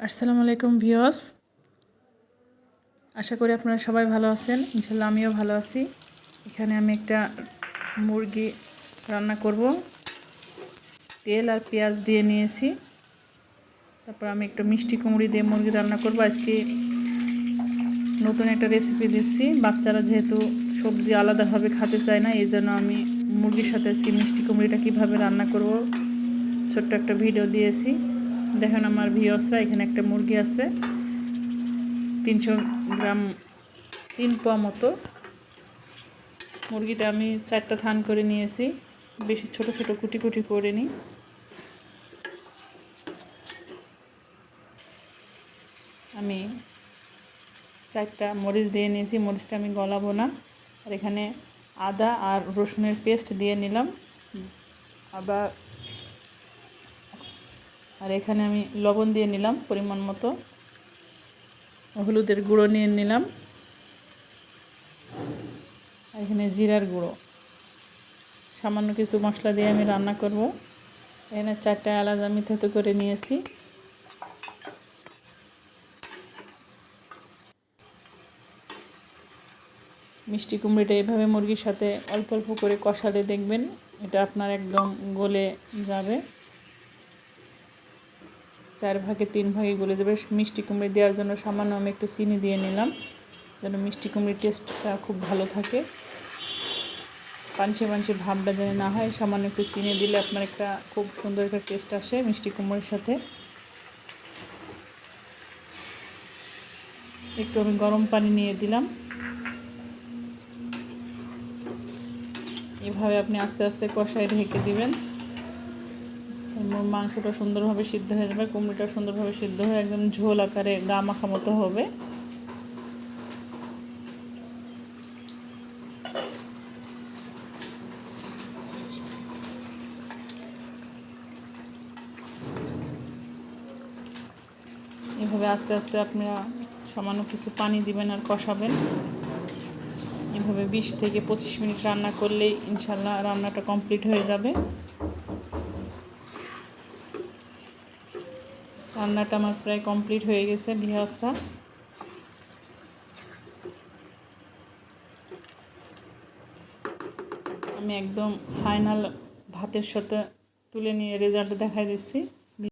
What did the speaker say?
আসসালামু আলাইকুম ভিওস আশা করি আপনারা সবাই ভালো আছেন। ইনশাল্লাহ আমিও ভালো আছি। এখানে আমি একটা মুরগি রান্না করব। তেল আর পেঁয়াজ দিয়ে নিয়েছি। তারপর আমি একটা মিষ্টি কুমড়ি দিয়ে মুরগি রান্না করব। আজকে নতুন একটা রেসিপি দিচ্ছি। বাচ্চারা যেহেতু সবজি আলাদাভাবে খেতে চায় না, এই জন্য আমি মুরগির সাথে আজকে মিষ্টি কুমড়িটা কীভাবে রান্না করব, ছোট্ট একটা ভিডিও দিয়েছি। দেখেন আমার ভিওসরা এখানে একটা মুরগি আছে। তিনশো গ্রাম তিন পোয়া মতো। মুরগিটা আমি চারটা থান করে নিয়েছি। বেশি ছোট ছোট, কুটি কুটি করে নিই। আমি চারটা মরিচ দিয়ে নিয়েছি। মরিচটা আমি গলাবো না। আর এখানে আদা আর রসুনের পেস্ট দিয়ে নিলাম। আবার আর এখানে আমি লবণ দিয়ে নিলাম পরিমাণ মতো। হলুদের গুঁড়ো নিয়ে নিলাম। আর এখানে জিরার গুঁড়ো। সামান্য কিছু মশলা দিয়ে আমি রান্না করব। এখানে চারটা এলাচ আমি থেতো করে নিয়েছি। মিষ্টি কুমড়িটা এভাবে মুরগির সাথে অল্প অল্প করে কষালে দেখবেন এটা আপনার একদম গলে যাবে। চার ভাগে তিন ভাগে গলে যাবে। মিষ্টি কুমড়ি দেওয়ার জন্য সামান্য আমি একটু চিনি দিয়ে নিলাম, যেন মিষ্টি কুমড়ির টেস্টটা খুব ভালো থাকে। পাঞ্চে পাঞ্চে ভাবটা যেন না হয়, সামান্য একটু চিনি দিলে আপনার একটা খুব সুন্দর একটা টেস্ট আসে মিষ্টি কুমড়োর সাথে। একটু আমি গরম পানি নিয়ে দিলাম। এভাবে আপনি আস্তে আস্তে কষায় ঢেকে দিবেন। মাংসটা সুন্দরভাবে সিদ্ধ হয়ে যাবে, কুমড়োটা সুন্দরভাবে সিদ্ধ হয়ে একদম ঝোল আকারে গা মাখা মতো হবে। এভাবে আস্তে আস্তে আপনারা সামান্য কিছু পানি দিবেন আর কষাবেন। এভাবে বিশ থেকে পঁচিশ মিনিট রান্না করলেই ইনশাল্লাহ রান্নাটা কমপ্লিট হয়ে যাবে। রান্নাটা আমার প্রায় কমপ্লিট হয়ে গেছে বিহাসটা আমি একদম ফাইনাল ভাতের সাথে তুলে নিয়ে রেজাল্ট দেখাই দিচ্ছি।